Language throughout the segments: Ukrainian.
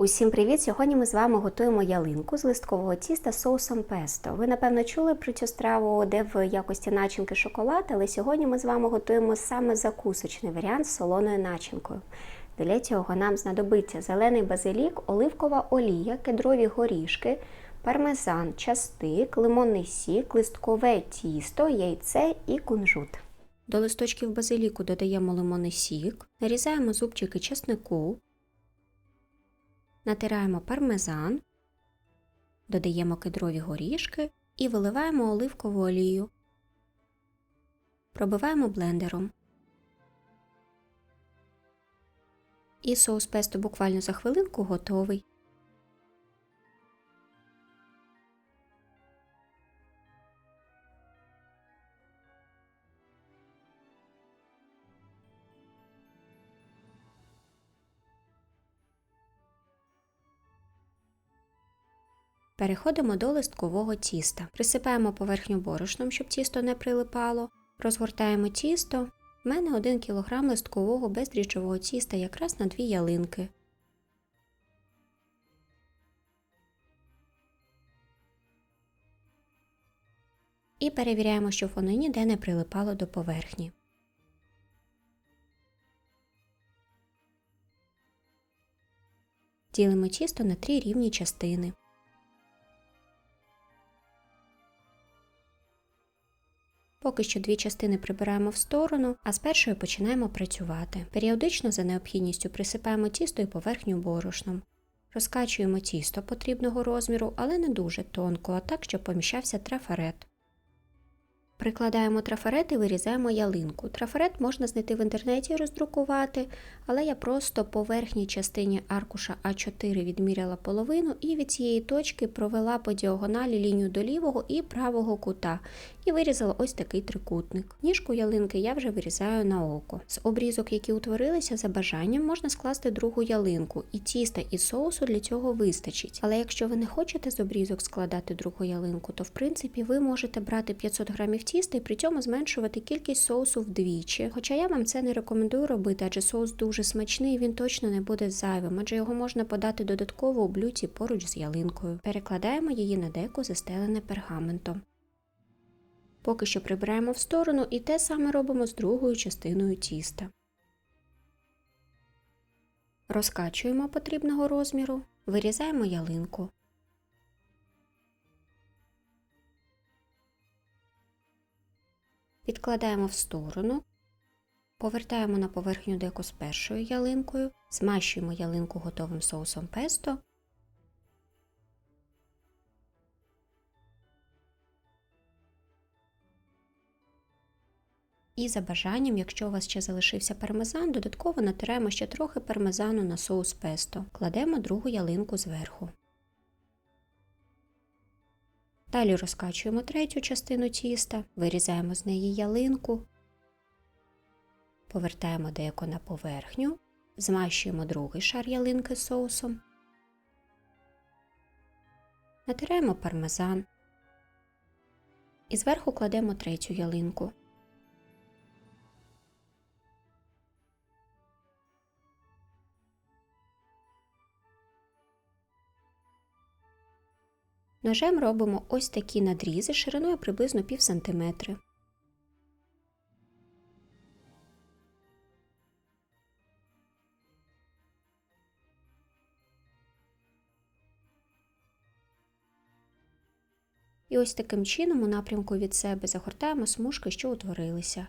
Усім привіт! Сьогодні ми з вами готуємо ялинку з листкового тіста соусом песто. Ви, напевно, чули про цю страву, де в якості начинки шоколад, але сьогодні ми з вами готуємо саме закусочний варіант з солоною начинкою. Для цього нам знадобиться зелений базилік, оливкова олія, кедрові горішки, пармезан, частик, лимонний сік, листкове тісто, яйце і кунжут. До листочків базиліку додаємо лимонний сік, нарізаємо зубчики чеснику, натираємо пармезан, додаємо кедрові горішки і виливаємо оливкову олію. Пробиваємо блендером. І соус песто буквально за хвилинку готовий. Переходимо до листкового тіста. Присипаємо поверхню борошном, щоб тісто не прилипало. Розгортаємо тісто. У мене 1 кг листкового бездріжджового тіста якраз на дві ялинки. І перевіряємо, щоб воно ніде не прилипало до поверхні. Ділимо тісто на три рівні частини. Поки що дві частини прибираємо в сторону, а з першою починаємо працювати. Періодично за необхідністю присипаємо тісто і поверхню борошном. Розкачуємо тісто потрібного розміру, але не дуже тонко, а так, щоб поміщався трафарет. Прикладаємо трафарет і вирізаємо ялинку. Трафарет можна знайти в інтернеті і роздрукувати, але я просто по верхній частині аркуша А4 відміряла половину і від цієї точки провела по діагоналі лінію до лівого і правого кута і вирізала ось такий трикутник. Ніжку ялинки я вже вирізаю на око. З обрізок, які утворилися за бажанням, можна скласти другу ялинку, і тіста і соусу для цього вистачить. Але якщо ви не хочете з обрізок складати другу ялинку, то в принципі ви можете брати 500 грамів тіста і при цьому зменшувати кількість соусу вдвічі. Хоча я вам це не рекомендую робити, адже соус дуже смачний і він точно не буде зайвим, адже його можна подати додатково у блюді поруч з ялинкою. Перекладаємо її на деко, застелене пергаментом. Поки що прибираємо в сторону і те саме робимо з другою частиною тіста. Розкачуємо потрібного розміру, вирізаємо ялинку. Відкладаємо в сторону, повертаємо на поверхню деко з першою ялинкою, змащуємо ялинку готовим соусом песто. І за бажанням, якщо у вас ще залишився пармезан, додатково натираємо ще трохи пармезану на соус песто. Кладемо другу ялинку зверху. Далі розкачуємо третю частину тіста, вирізаємо з неї ялинку, повертаємо деко на поверхню, змащуємо другий шар ялинки соусом, натираємо пармезан і зверху кладемо третю ялинку. Ножем робимо ось такі надрізи шириною приблизно пів сантиметри. І ось таким чином у напрямку від себе загортаємо смужки, що утворилися.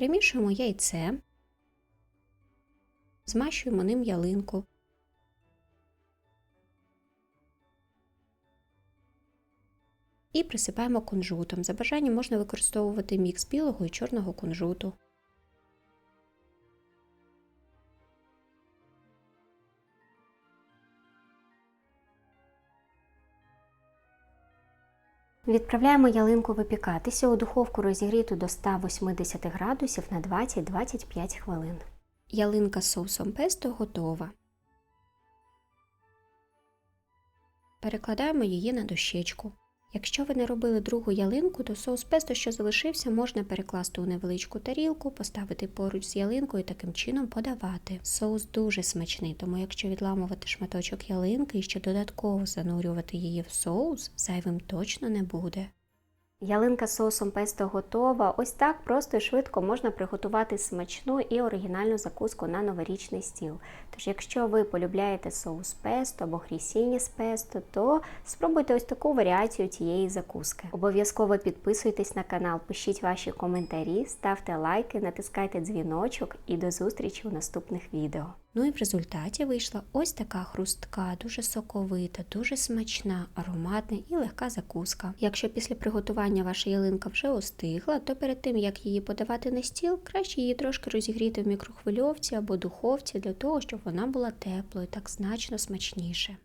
Перемішуємо яйце, змащуємо ним ялинку. І присипаємо кунжутом. За бажанням можна використовувати мікс білого і чорного кунжуту. Відправляємо ялинку випікатися у духовку розігріту до 180 градусів на 20-25 хвилин. Ялинка з соусом песто готова. Перекладаємо її на дощечку. Якщо ви не робили другу ялинку, то соус песто, що залишився, можна перекласти у невеличку тарілку, поставити поруч з ялинкою і таким чином подавати. Соус дуже смачний, тому якщо відламувати шматочок ялинки і ще додатково занурювати її в соус, зайвим точно не буде. Ялинка з соусом песто готова. Ось так просто і швидко можна приготувати смачну і оригінальну закуску на новорічний стіл. Тож, якщо ви полюбляєте соус песто або хрісіні з песто, то спробуйте ось таку варіацію цієї закуски. Обов'язково підписуйтесь на канал, пишіть ваші коментарі, ставте лайки, натискайте дзвіночок і до зустрічі у наступних відео. Ну і в результаті вийшла ось така хрустка, дуже соковита, дуже смачна, ароматна і легка закуска. Якщо після приготування ваша ялинка вже остигла, то перед тим як її подавати на стіл, краще її трошки розігріти в мікрохвильовці або духовці для того, щоб вона була теплою, так значно смачніше.